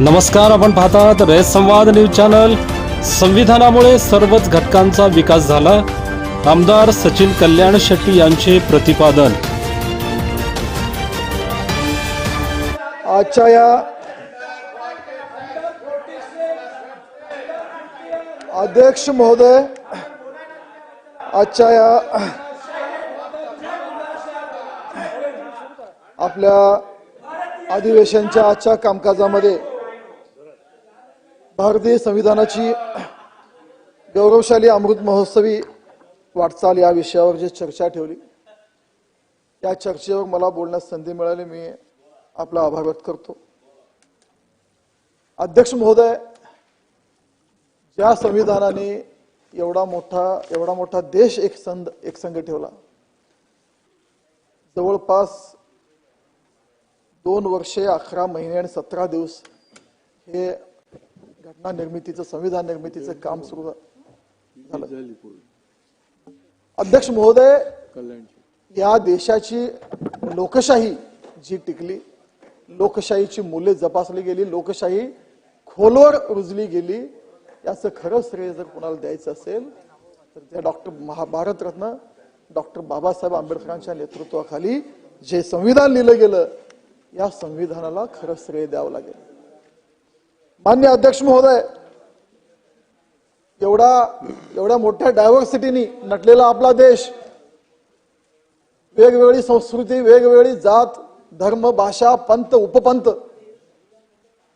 नमस्कार आपण पाहतात रयत संवाद न्यूज चॅनल. संविधानामुळे सर्वच घटकांचा विकास झाला. आमदार सचिन कल्याण शेट्टी यांचे प्रतिपादन. आजच्या या अध्यक्ष महोदय आजच्या या आपल्या अधिवेशनच्या आजच्या कामकाजामध्ये भारतीय संविधानाची गौरवशाली अमृत महोत्सवी वाटचाल या विषयावर जी चर्चा ठेवली या चर्चेवर मला बोलण्यास संधी मिळाली. मी आपला आभार व्यक्त करतो. अध्यक्ष महोदय ज्या संविधानाने एवढा मोठा एवढा मोठा देश एक संध एक संघ ठेवला जवळपास दोन वर्षे अकरा महिने आणि सतरा दिवस हे घटना निर्मितीचं संविधान निर्मितीचं काम सुरू झालं. अध्यक्ष महोदय या देशाची लोकशाही जी टिकली लोकशाहीची मूल्ये जपासली गेली लोकशाही खोलवर रुजली गेली याचं खरं श्रेय जर कोणाला द्यायचं असेल तर त्या डॉक्टर महा भारतरत्न डॉक्टर बाबासाहेब आंबेडकरांच्या नेतृत्वाखाली जे संविधान लिहिलं गेलं या संविधानाला खरं श्रेय द्यावं लागेल. मान्य अध्यक्ष महोदय एवढा एवढ्या मोठ्या डायव्हर्सिटीनी नटलेला आपला देश वेगवेगळी संस्कृती वेगवेगळी जात धर्म भाषा पंत उपपंत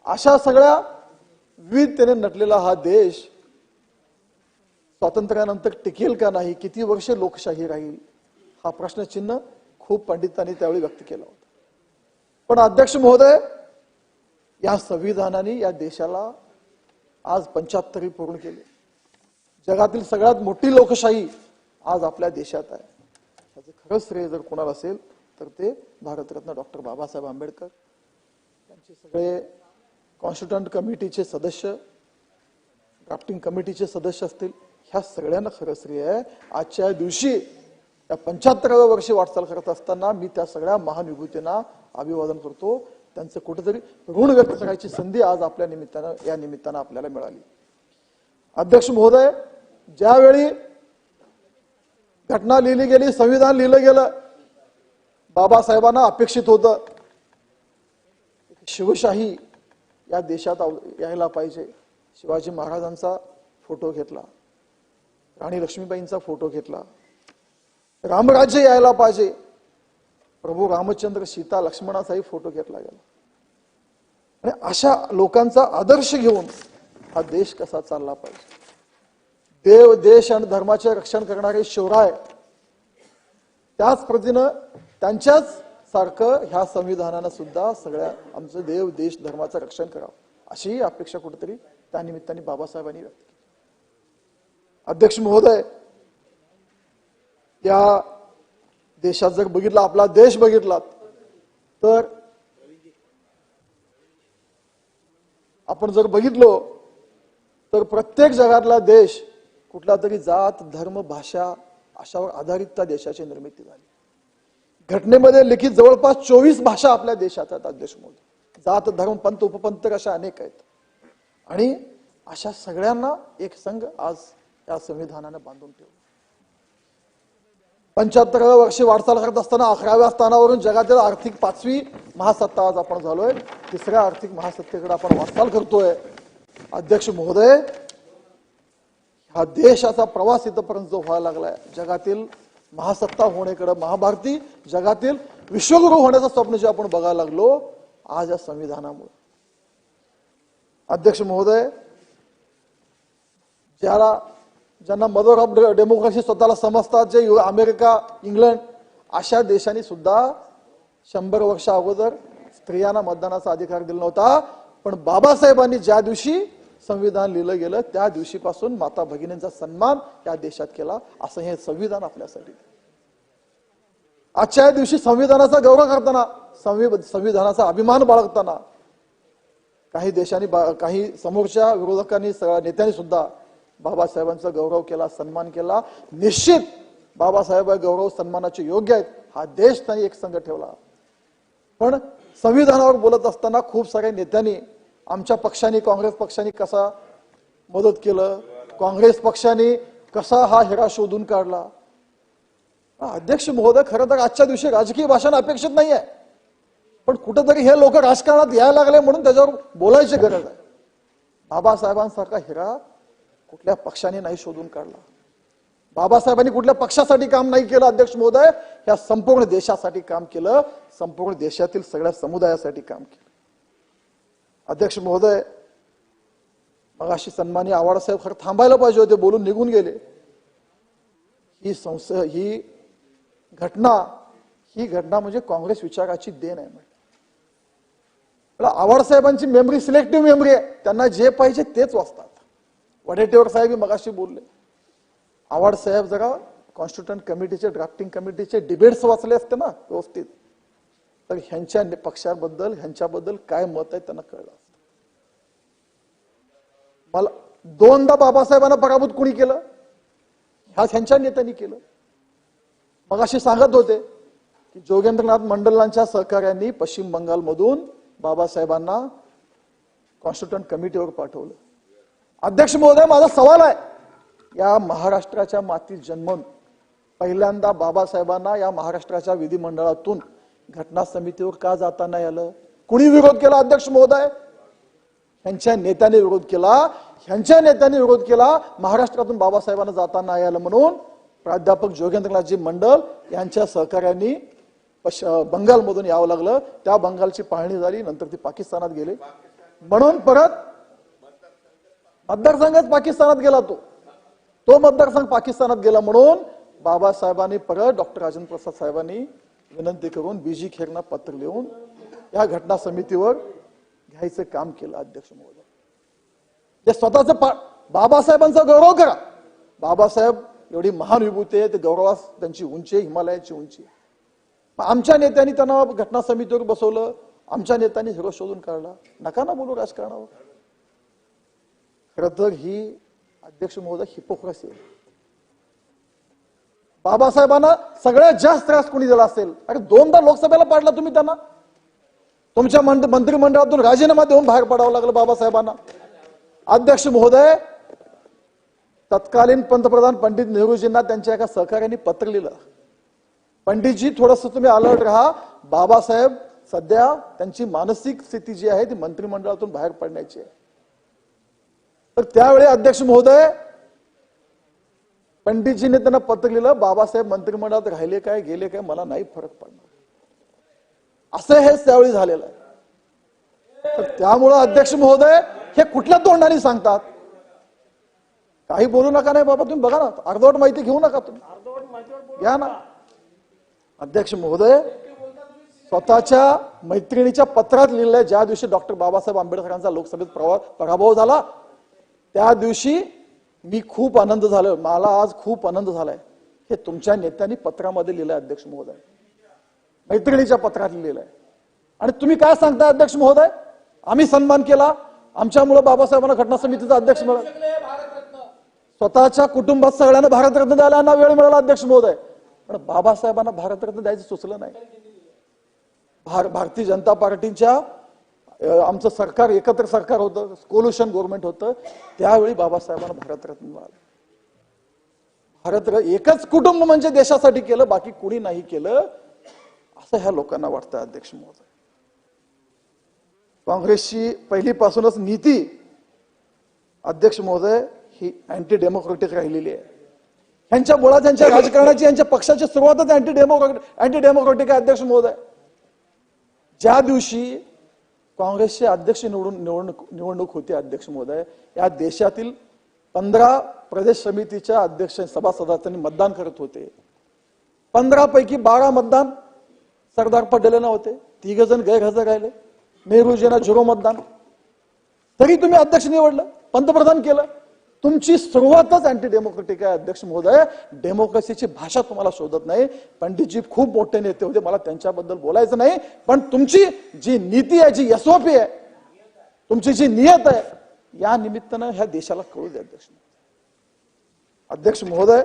अशा सगळ्या विविधतेने नटलेला हा देश स्वातंत्र्यानंतर टिकेल का नाही किती वर्ष लोकशाही राहील हा प्रश्नचिन्ह खूप पंडितांनी त्यावेळी व्यक्त केला होता. पण अध्यक्ष महोदय या संविधानाने या देशाला आज पंच्याहत्तरी पूर्ण केले. जगातील सगळ्यात मोठी लोकशाही आज आपल्या देशात आहे. त्याचं खरं श्रेय जर कोणाला असेल तर ते भारतरत्न डॉक्टर बाबासाहेब आंबेडकर त्यांचे सगळे कॉन्स्टिट्युंट कमिटीचे सदस्य ड्राफ्टिंग कमिटीचे सदस्य असतील. ह्या सगळ्यांना खरं श्रेय आहे. आजच्या दिवशी या पंच्याहत्तराव्या वर्षी वाटचाल करत असताना मी त्या सगळ्या महान विभूतींना अभिवादन करतो. त्यांचं कुठेतरी ऋण व्यक्त करायची संधी आज आपल्या निमित्तानं या निमित्तानं आपल्याला मिळाली. अध्यक्ष महोदय ज्यावेळी घटना लिहिली गेली संविधान लिहिलं गेलं बाबासाहेबांना अपेक्षित होतं शिवशाही या देशात यायला पाहिजे. शिवाजी महाराजांचा फोटो घेतला. राणी लक्ष्मीबाईंचा फोटो घेतला. रामराज्य यायला पाहिजे. प्रभू रामचंद्र सीता लक्ष्मणाचाही फोटो घेतला गेला. आणि अशा लोकांचा आदर्श घेऊन हा देश कसा चालला पाहिजे? देव देश आणि धर्माचे रक्षण करणारे शिवराय त्याच प्रतीनं त्यांच्याच सारखं ह्या संविधानानं सुद्धा सगळ्या आमचं देव देश धर्माचं रक्षण करावं अशी अपेक्षा कुठेतरी त्या निमित्ताने बाबासाहेबांनी व्यक्त केली. अध्यक्ष महोदय या देशात जर बघितला आपला देश बघितला तर आपण जर बघितलो तर प्रत्येक जगातला देश कुठला तरी जात धर्म भाषा अशावर आधारित त्या देशाची निर्मिती झाली. घटनेमध्ये लिखित जवळपास चोवीस भाषा आपल्या देशात आहेत अध्यक्ष जात धर्म पंत उपपंथ अशा अनेक आहेत. आणि अशा सगळ्यांना एक संघ आज या संविधानाने बांधून ठेवला. पंच्याहत्तराव्या वर्षी वाटचाल करत असताना अकराव्या स्थानावरून जगातील आर्थिक पाचवी महासत्ता आज आपण झालोय. तिसऱ्या आर्थिक महासत्तेकडे आपण वाटचाल करतोय. अध्यक्ष महोदय हा देशाचा प्रवास इथपर्यंत जो व्हायला लागलाय जगातील महासत्ता होण्याकडे महाभारती जगातील विश्वगुरु होण्याचं स्वप्न जे आपण बघायला लागलो आज या संविधानामुळे. अध्यक्ष महोदय ज्याला ज्यांना मदर ऑफ डेमोक्रेसी स्वतःला समजतात जे यु- अमेरिका इंग्लंड अशा देशांनी सुद्धा शंभर वर्षा अगोदर स्त्रियांना मतदानाचा अधिकार दिला नव्हता. पण बाबासाहेबांनी ज्या दिवशी संविधान लिहिलं गेलं त्या दिवशीपासून माता भगिनींचा सन्मान या देशात केला. असं हे संविधान आपल्यासाठी. आजच्या या दिवशी संविधानाचा गौरव करताना संवि- संविधानाचा अभिमान बाळगताना काही देशांनी बा- काही समोरच्या विरोधकांनी सगळ्या नेत्यांनी सुद्धा बाबासाहेबांचा गौरव केला सन्मान केला. निश्चित बाबासाहेब गौरव सन्मानाचे योग्य आहेत. हा देश त्यांनी एक संघ ठेवला. पण संविधानावर बोलत असताना खूप साऱ्या नेत्यांनी आमच्या पक्षाने काँग्रेस पक्षाने कसा मदत केलं? काँग्रेस पक्षाने कसा हा हिरा शोधून काढला? अध्यक्ष महोदय खरं तर आजच्या दिवशी राजकीय भाषण अपेक्षित नाही आहे पण कुठंतरी हे लोक राजकारणात यायला लागले म्हणून त्याच्यावर बोलायची गरज आहे. बाबासाहेबांसारखा हिरा कुठल्या पक्षाने नाही शोधून काढला. बाबासाहेबांनी कुठल्या पक्षासाठी काम नाही केलं अध्यक्ष महोदय? या संपूर्ण देशासाठी काम केलं संपूर्ण देशातील सगळ्या समुदायासाठी काम केलं. अध्यक्ष महोदय मगाशी सन्मानी आवाडसाहेब खरं थांबायला पाहिजे होते बोलून निघून गेले. ही संस्था ही घटना ही घटना म्हणजे काँग्रेस विचाराची देण आहे म्हटलं. आवाडसाहेबांची मेमरी सिलेक्टिव्ह मेमरी आहे. त्यांना जे पाहिजे तेच वाचतात. वडेट्टीवर साहेब मगाशी बोलले. आवाड साहेब जरा कॉन्स्टिट्युंट कमिटीचे ड्राफ्टिंग कमिटीचे डिबेट्स वाचले असते ना व्यवस्थित. तर ह्यांच्या पक्षाबद्दल ह्यांच्याबद्दल काय मत आहे त्यांना कळलं असतं. मला दोनदा बाबासाहेबांना पराभूत कुणी केलं? ह्या ह्यांच्या नेत्यांनी केलं. मग असे सांगत होते की जोगेंद्रनाथ मंडलांच्या सहकार्यांनी पश्चिम बंगालमधून बाबासाहेबांना कॉन्स्टिट्युंट कमिटीवर पाठवलं. अध्यक्ष महोदय माझा सवाल आहे. या महाराष्ट्राच्या मातीत जन्मून पहिल्यांदा बाबासाहेबांना या महाराष्ट्राच्या विधिमंडळातून घटना समितीवर का जाता नाही आलं? कुणी विरोध केला अध्यक्ष महोदय? ह्यांच्या नेत्याने विरोध केला. ह्यांच्या नेत्याने विरोध केला. महाराष्ट्रातून बाबासाहेबांना जाता नाही आलं म्हणून प्राध्यापक जोगेंद्रनाथजी मंडल यांच्या सहकार्यांनी बंगालमधून यावं लागलं. त्या बंगालची पाहणी झाली. नंतर ती पाकिस्तानात गेले. म्हणून परत मतदारसंघच पाकिस्तानात गेला तो. तो मतदारसंघ पाकिस्तानात गेला म्हणून बाबासाहेबांनी परत डॉक्टर राजेंद्र प्रसाद साहेबांनी विनंती करून बीजी खेरना पत्र लिहून या घटना समितीवर घ्यायचं काम केलं अध्यक्ष महोदय. स्वतःच बाबासाहेबांचा गौरव करा. बाबासाहेब एवढी महान विभूती आहे ते गौरवास त्यांची उंची आहे हिमालयाची उंची आमच्या नेत्यांनी त्यांना घटना समितीवर बसवलं आमच्या नेत्यांनी हिरो शोधून काढला. नका ना बोलू राजकारणावर. खरं तर ही अध्यक्ष महोदय हिपोक्रसी आहे. बाबासाहेबांना सगळ्यात जास्त त्रास कोणी दिला असेल? अरे दोनदा लोकसभेला पाडला तुम्ही त्यांना. तुमच्या मंड- मंत्रिमंडळातून राजीनामा देऊन बाहेर पडावं लागलं बाबासाहेबांना. अध्यक्ष महोदय तत्कालीन पंतप्रधान पंडित नेहरूजींना त्यांच्या एका सहकार्याने पत्र लिहिलं. पंडितजी थोडस तुम्ही अलर्ट राहा. बाबासाहेब सध्या त्यांची मानसिक स्थिती जी आहे ती मंत्रिमंडळातून बाहेर पडण्याची आहे. तर त्यावेळी अध्यक्ष महोदय पंडितजीने त्यांना पत्र लिहिलं बाबासाहेब मंत्रिमंडळात राहिले काय गेले काय मला नाही फरक पडणार. असं हे त्यावेळी झालेलं आहे. तर त्यामुळं अध्यक्ष महोदय हे कुठल्या तोंडाने सांगतात? काही बोलू नका नाही बाबा तुम्ही बघा ना अर्धवट माहिती घेऊ नका तुम्ही. घ्या ना. अध्यक्ष महोदय स्वतःच्या मैत्रिणीच्या पत्रात लिहिलंय ज्या दिवशी डॉक्टर बाबासाहेब आंबेडकरांचा लोकसभेत प्रभाव पराभव झाला त्या दिवशी मी खूप आनंद झालो. मला आज खूप आनंद झालाय. हे तुमच्या नेत्यांनी पत्रामध्ये लिहिलंय अध्यक्ष महोदय. मैत्रिणीच्या पत्रात लिहिलंय. आणि तुम्ही काय सांगता अध्यक्ष महोदय? आम्ही सन्मान केला. आमच्यामुळे बाबासाहेबांना घटना समितीचा अध्यक्ष मिळाला. स्वतःच्या कुटुंबात सगळ्यांना भारतरत्न द्यायला वेळ मिळाला अध्यक्ष महोदय. पण बाबासाहेबांना भारतरत्न द्यायचं सुचलं नाही. भार भारतीय जनता पार्टीच्या आमचं सरकार एकत्र सरकार होतं कोल्युशन गव्हर्नमेंट होतं. त्यावेळी बाबासाहेबांना भारतरत्न मिळालं. भारतरत्न एकच कुटुंब म्हणजे देशासाठी केलं बाकी कुणी नाही केलं. असं ह्या लोकांना वाटतं अध्यक्ष महोदय. काँग्रेसची पहिलीपासूनच नीती अध्यक्ष महोदय ही अँटी डेमोक्रेटिक राहिलेली आहे. ह्यांच्या मुळात त्यांच्या राजकारणाची यांच्या पक्षाची सुरुवातच अँटी डेमोक्रेटिक अँटी डेमोक्रेटिक आहे अध्यक्ष महोदय. ज्या दिवशी काँग्रेसचे अध्यक्ष निवडून निवडणूक निवडणूक होती अध्यक्ष महोदय. या देशातील पंधरा प्रदेश समितीच्या अध्यक्ष सभासदांनी मतदान करत होते. पंधरा पैकी बारा मतदान सरदार पटेल होते. तिघ जण गैरहजर राहिले. नेहरूजींना झिरो मतदान. तरी तुम्ही अध्यक्ष निवडलं पंतप्रधान केलं. तुमची सुरुवातच अँटी डेमोक्रेटिक आहे अध्यक्ष महोदय. डेमोक्रेसीची भाषा तुम्हाला शोधत नाही. पंडितजी खूप मोठे नेते होते मला त्यांच्याबद्दल बोलायचं नाही. पण तुमची जी नीती आहे जी एसओपी आहे तुमची जी नियत आहे या निमित्तानं ह्या देशाला कळू दे अध्यक्ष अध्यक्ष महोदय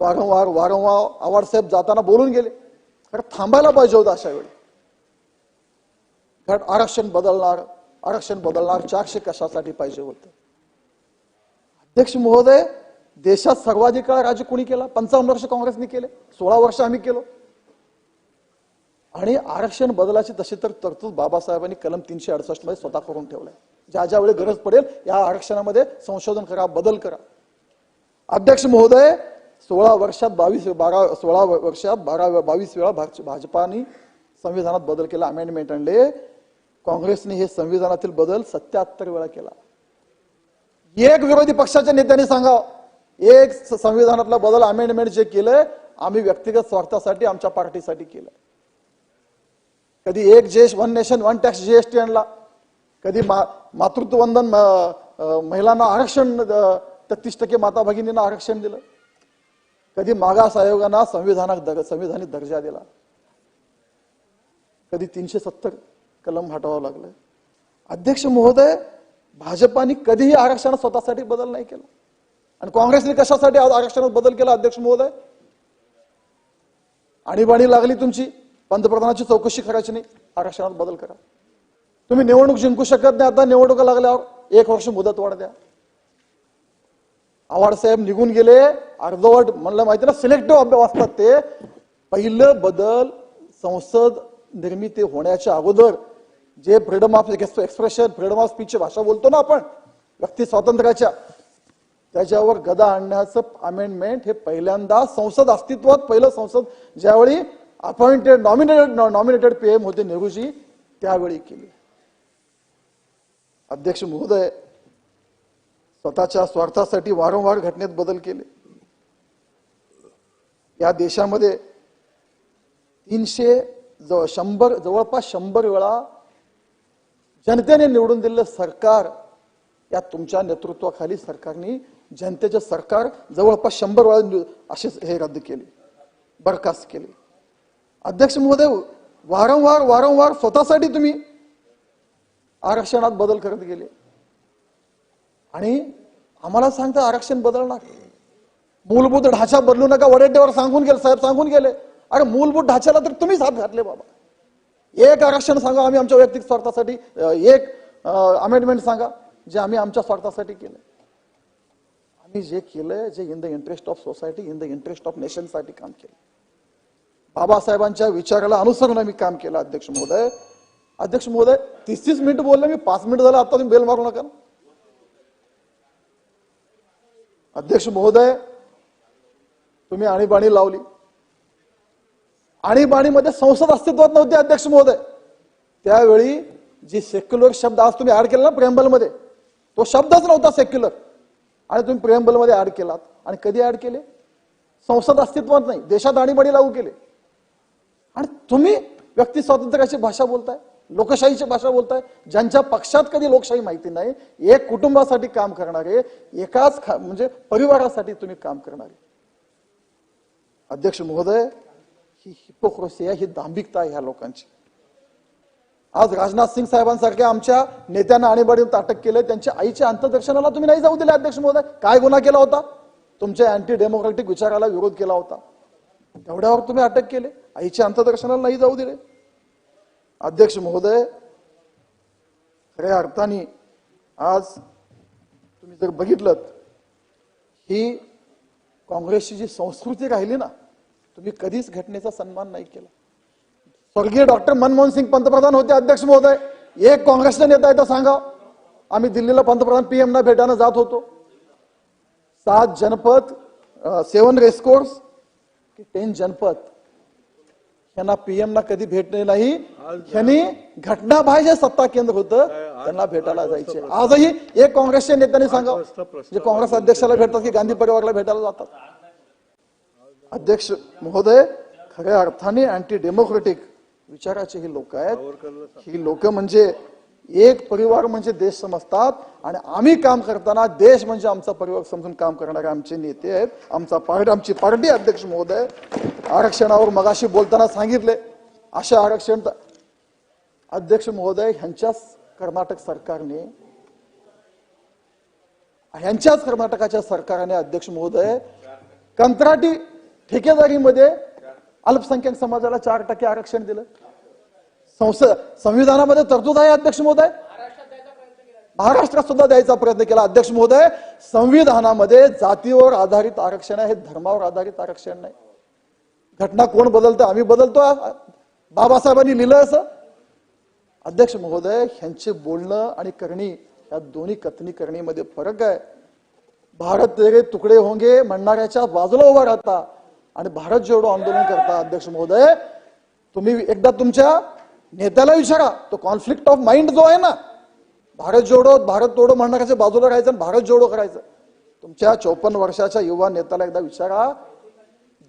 वारंवार वारंवार आवाड साहेब जाताना बोलून गेले. कारण थांबायला पाहिजे होतं अशा वेळी. घट आरक्षण बदलणार आरक्षण बदलणार चारशे कशासाठी पाहिजे होतं? अध्यक्ष महोदय देशात सर्वाधिक काळ राज्य कोणी केला? पंचावन्न वर्ष काँग्रेसने केले सोळा वर्ष आम्ही केलो. आणि आरक्षण बदलाची तशी तर तरतूद बाबासाहेबांनी कलम तीनशे अडसष्टमध्ये स्वतः करून ठेवलाय. ज्या ज्या वेळी गरज पडेल या आरक्षणामध्ये संशोधन करा बदल करा. अध्यक्ष महोदय सोळा वर्षात बावीस बारा सोळा वर्षात बारा बावीस वेळा भाजपाने संविधानात बदल केला अमेंडमेंट आणले. काँग्रेसने हे संविधानातील बदल सत्याहत्तर वेळा केला. एक विरोधी पक्षाच्या नेत्याने सांगावं. एक संविधानातला बदल अमेंडमेंट जे केलंय आम्ही व्यक्तिगत स्वार्थासाठी आमच्या पार्टीसाठी केलंय. कधी एक जेश one nation one tax GST आणला. कधी मा मातृत्व वंदन महिलांना आरक्षण तेहतीस टक्के माता भगिनींना आरक्षण दिलं. कधी मागास आयोगानं संविधानात दर- संविधानिक दर्जा दिला. कधी तीनशे सत्तर कलम हटवावं लागलं. अध्यक्ष महोदय भाजपाने कधीही आरक्षणात स्वतःसाठी बदल नाही केला. आणि काँग्रेसने कशासाठी आज आरक्षणात बदल केला अध्यक्ष महोदय? आणीबाणी लागली तुमची पंतप्रधानाची चौकशी करायची नाही आरक्षणात बदल करा. तुम्ही निवडणूक जिंकू शकत नाही आता निवडणुका लागल्यावर एक वर्ष मुदत वाढ द्या. आव्हाड साहेब निघून गेले अर्धवट म्हणलं माहिती ना सिलेक्टिव्ह अभ्यास असतात ते. पहिलं बदल संसद निर्मिती होण्याच्या अगोदर जे freedom of expression freedom of स्पीचची भाषा बोलतो ना आपण व्यक्ती स्वातंत्र्याच्या त्याच्यावर गदा आणण्याचं अमेंडमेंट हे पहिल्यांदा संसद अस्तित्वात पहिलं संसद ज्यावेळी अपॉइंटेड नॉमिनेटेड नॉमिनेटेड पीएम होते नेहरूजी त्यावेळी केली. अध्यक्ष महोदय स्वतःच्या स्वार्थासाठी वारंवार घटनेत बदल केले. या देशामध्ये तीनशे जवळ शंभर जवळपास शंभर वेळा जनतेने निवडून दिलेलं सरकार या तुमच्या नेतृत्वाखाली सरकारने जनतेचे सरकार जवळपास शंभर वेळा असे हे रद्द केले. बरखास्त केले. अध्यक्ष महोदय वारंवार वारंवार स्वतःसाठी तुम्ही आरक्षणात बदल करत गेले. आणि आम्हाला सांगता आरक्षण बदलणार. मूलभूत ढाचा बदलू नका वडेट्टीवर सांगून गेले साहेब सांगून गेले. अरे मूलभूत ढाच्याला तर तुम्हीच हात घातले बाबा. एक आरक्षण सांगा आम्ही आमच्या वैयक्तिक स्वार्थासाठी एक अमेंडमेंट सांगा जे आम्ही आमच्या स्वार्थासाठी केलं आम्ही जे केलंय जे in the interest of society in the interest of नेशनसाठी काम केलं बाबासाहेबांच्या विचाराला अनुसरून आम्ही काम केलं अध्यक्ष महोदय. अध्यक्ष महोदय तीस तीस मिनिट बोलले मी पाच मिनिट झालं आता तुम्ही बेल मारू नका अध्यक्ष महोदय तुम्ही आणीबाणी लावली. आणीबाणीमध्ये संसद अस्तित्वात नव्हती अध्यक्ष महोदय. त्यावेळी जी सेक्युलर शब्द आज तुम्ही ऍड केला ना प्रेमबलमध्ये तो शब्दच नव्हता सेक्युलर आणि तुम्ही प्रेमबलमध्ये ऍड केलात. आणि कधी ऍड केले? संसद अस्तित्वात नाही देशात आणीबाणी लागू केले. आणि तुम्ही व्यक्ती स्वातंत्र्याची भाषा बोलताय लोकशाहीची भाषा बोलताय ज्यांच्या पक्षात कधी लोकशाही माहिती नाही एक कुटुंबासाठी काम करणारे एकाच खा- म्हणजे परिवारासाठी तुम्ही काम करणारे. अध्यक्ष महोदय ही हिपोक्रोसी आहे ही दांभिकता आहे ह्या लोकांची. आज राजनाथ सिंग साहेबांसारख्या आमच्या नेत्यांना आणीबाणीत अटक केलं त्यांच्या आईच्या अंतदर्शनाला तुम्ही नाही जाऊ दिले अध्यक्ष महोदय. काय गुन्हा केला होता? तुमच्या अँटी डेमोक्रेटिक विचाराला विरोध केला होता. तेवढ्यावर तुम्ही अटक केले. आईच्या अंतदर्शनाला नाही जाऊ दिले. अध्यक्ष महोदय खऱ्या अर्थाने आज तुम्ही जर बघितलं ही काँग्रेसची जी संस्कृती राहिली ना तुम्ही कधीच घटनेचा सन्मान नाही केला. स्वर्गीय डॉक्टर मनमोहन सिंग पंतप्रधान होते अध्यक्ष महोदय. एक काँग्रेसचा नेता आहे तर सांगा. आम्ही दिल्लीला पंतप्रधान पीएम ना भेटायला जात होतो. सात जनपद सेवन रेसकोर्स की टेन जनपद. यांना पीएम ना कधी भेटले नाही. यांनी घटनाबाह्य जे सत्ता केंद्र होतं त्यांना भेटायला जायचे. आजही एक काँग्रेसच्या नेत्यांनी सांगा. जे काँग्रेस अध्यक्षाला भेटतात की गांधी परिवाराला भेटायला जातात. अध्यक्ष महोदय खऱ्या अर्थाने अँटी डेमोक्रेटिक विचाराचे ही लोक आहेत. ही लोक म्हणजे एक परिवार म्हणजे देश समजतात आणि आम्ही काम करताना देश म्हणजे आमचा परिवार समजून काम करणारे आमचे नेते आहेत. आमचा पार्टी आमची पार्टी अध्यक्ष महोदय आरक्षणावर मगाशी बोलताना सांगितले. असे आरक्षण अध्यक्ष महोदय ह्यांच्याच कर्नाटक सरकारने ह्यांच्याच कर्नाटकाच्या सरकारने अध्यक्ष महोदय कंत्राटी ठेकेदारीमध्ये अल्पसंख्याक समाजाला चार टक्के आरक्षण दिलं. संसद संविधानामध्ये तरतूद आहे अध्यक्ष महोदय? महाराष्ट्रात सुद्धा द्यायचा प्रयत्न केला अध्यक्ष महोदय. संविधानामध्ये जातीवर आधारित आरक्षण आहे हे धर्मावर आधारित आरक्षण नाही. घटना कोण बदलतं? आम्ही बदलतो बाबासाहेबांनी लिहिलं असं. अध्यक्ष महोदय ह्यांचे बोलणं आणि करणी या दोन्ही कथनी करणीमध्ये फरक आहे. भारत तेरे तुकडे होंगे म्हणणाऱ्याच्या बाजूला उभा राहता. आणि भारत जोडो आंदोलन करता अध्यक्ष महोदय तुम्ही एकदा तुमच्या नेत्याला विचारा. तो कॉन्फ्लिक्ट ऑफ माइंड जो आहे ना भारत जोडो भारत तोडो म्हणणाऱ्याच्या बाजूला राहायचं आणि भारत जोडो करायचं तुमच्या चौपन्न वर्षाच्या युवा नेत्याला एकदा विचारा.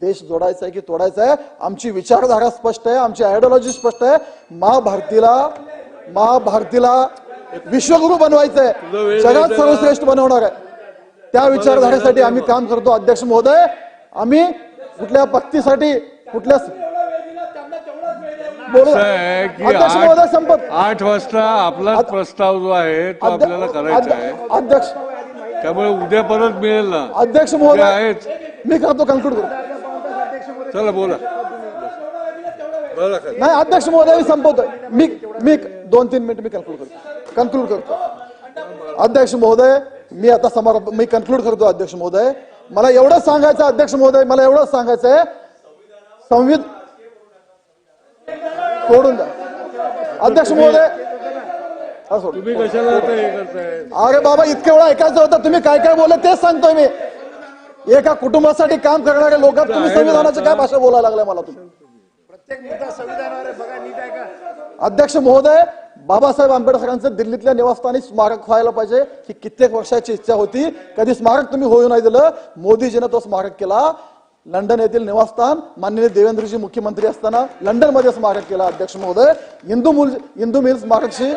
देश जोडायचा आहे की तोडायचा आहे? आमची विचारधारा स्पष्ट आहे आमची आयडिओलॉजी स्पष्ट आहे. महाभारतीला महाभारतीला विश्वगुरु बनवायचं आहे. जगात सर्वश्रेष्ठ बनवणार आहे. त्या विचारधारेसाठी आम्ही काम करतो अध्यक्ष महोदय. आम्ही कुठल्या पक्तीसाठी कुठल्या संपत. आठ वाजता आपलाच प्रस्ताव जो आहे तो आपल्याला करायचा आहे. अध्यक्ष त्यामुळे उद्या परत मिळेल ना. अध्यक्ष महोदय आहेच. मी करतो कन्क्लूड करतो चला बोला. नाही अध्यक्ष महोदय मी संपवतोय. मी मी दोन तीन मिनिट मी कन्क्लूड करतो. कन्क्लूड करतो. अध्यक्ष महोदय मी आता समारोप मी कन्क्लूड करतो अध्यक्ष महोदय. मला एवढंच सांगायचं आहे, अध्यक्ष महोदय मला एवढंच सांगायचं आहे संविध सोडून द्या. अध्यक्ष महोदय सोड. तुम्ही कशाला आता हे करताय? अरे बाबा इतके वेळा ऐकायचं होतं तुम्ही काय काय बोलले तेच सांगतोय मी. एका कुटुंबासाठी काम करणारे लोक तुम्ही संविधानाची काय भाषा बोलायला लागलाय मला तुम्ही? अध्यक्ष महोदय बाबासाहेब आंबेडकरांचं दिल्लीतल्या निवासस्थानी स्मारक व्हायला पाहिजे. ही कित्येक वर्षाची इच्छा होती. कधी स्मारक तुम्ही होऊ नाही दिलं. मोदीजीनं तो स्मारक केला. लंडन येथील निवासस्थान माननीय देवेंद्रजी मुख्यमंत्री असताना लंडनमध्ये स्मारक केला अध्यक्ष महोदय. इंदू मूल इंदू मिल स्मारकची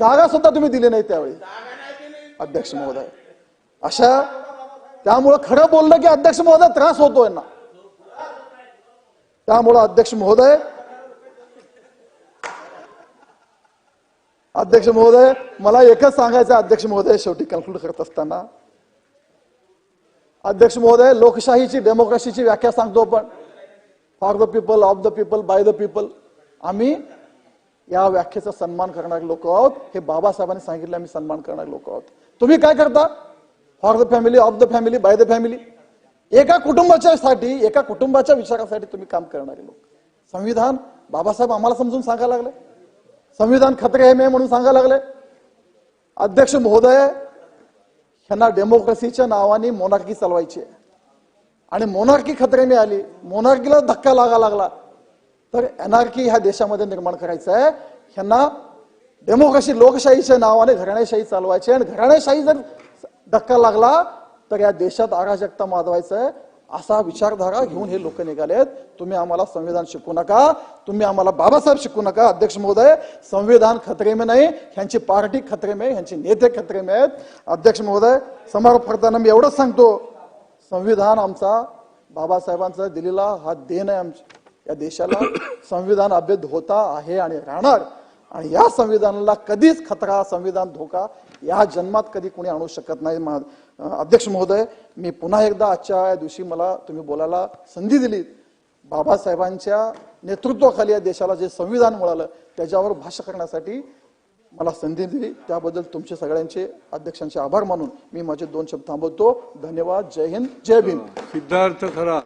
जागा सुद्धा तुम्ही दिली नाही त्यावेळी. अध्यक्ष महोदय. अशा त्यामुळं खरं बोललं की अध्यक्ष महोदय त्रास होतोय ना. त्यामुळं अध्यक्ष महोदय अध्यक्ष महोदय मला एकच सांगायचं अध्यक्ष महोदय शेवटी कन्क्लूड करत असताना. अध्यक्ष महोदय लोकशाहीची डेमोक्रेसीची व्याख्या सांगतो आपण for the people of the people by the people आम्ही या व्याख्येचा सन्मान करणारे लोक आहोत. हे बाबासाहेबांनी सांगितलं आम्ही सन्मान करणारे लोक आहोत. तुम्ही काय करता? For the family of the family by the family एका कुटुंबाच्या साठी एका कुटुंबाच्या विचारासाठी तुम्ही काम करणारे लोक. संविधान बाबासाहेब आम्हाला समजून सांगायला लागले. संविधान खतरे आहे मे म्हणून सांगायला लागले. अध्यक्ष महोदय ह्यांना डेमोक्रेसीच्या नावाने मोनार्की चालवायची आहे. आणि मोनार्की खतरे आली मोनार्कीला धक्का लागा लागला. तर एनआरकी ह्या देशामध्ये निर्माण करायचं आहे. ह्यांना डेमोक्रेसी लोकशाहीच्या नावाने घराणेशाही चालवायची आणि घराणेशाही जर धक्का लागला तर या देशात अराजकता माजवायचं आहे. असा विचारधारा घेऊन हे लोक निघालेत. तुम्ही आम्हाला संविधान शिकू नका. तुम्ही आम्हाला बाबासाहेब शिकू नका अध्यक्ष महोदय. संविधान खतरे में नाही ह्यांची पार्टी खतरे में ह्यांचे नेते खतरे में आहेत. अध्यक्ष महोदय समारोप करताना मी एवढंच सांगतो. संविधान आमचा बाबासाहेबांचा दिलेला हा देण आहे आमच्या या देशाला संविधान अभेद होता आहे आणि राहणार. आणि या संविधानाला कधीच खतरा संविधान धोका या जन्मात कधी कोणी आणू शकत नाही. मा- अध्यक्ष महोदय मी पुन्हा एकदा आजच्या या दिवशी मला तुम्ही बोलायला संधी दिली. बाबासाहेबांच्या नेतृत्वाखाली या देशाला जे संविधान मिळालं त्याच्यावर भाष्य करण्यासाठी मला संधी दिली. त्याबद्दल तुमचे सगळ्यांचे अध्यक्षांचे आभार मानून मी माझे दोन शब्द थांबवतो. धन्यवाद. जय हिंद. जय भीम. सिद्धार्थ खरा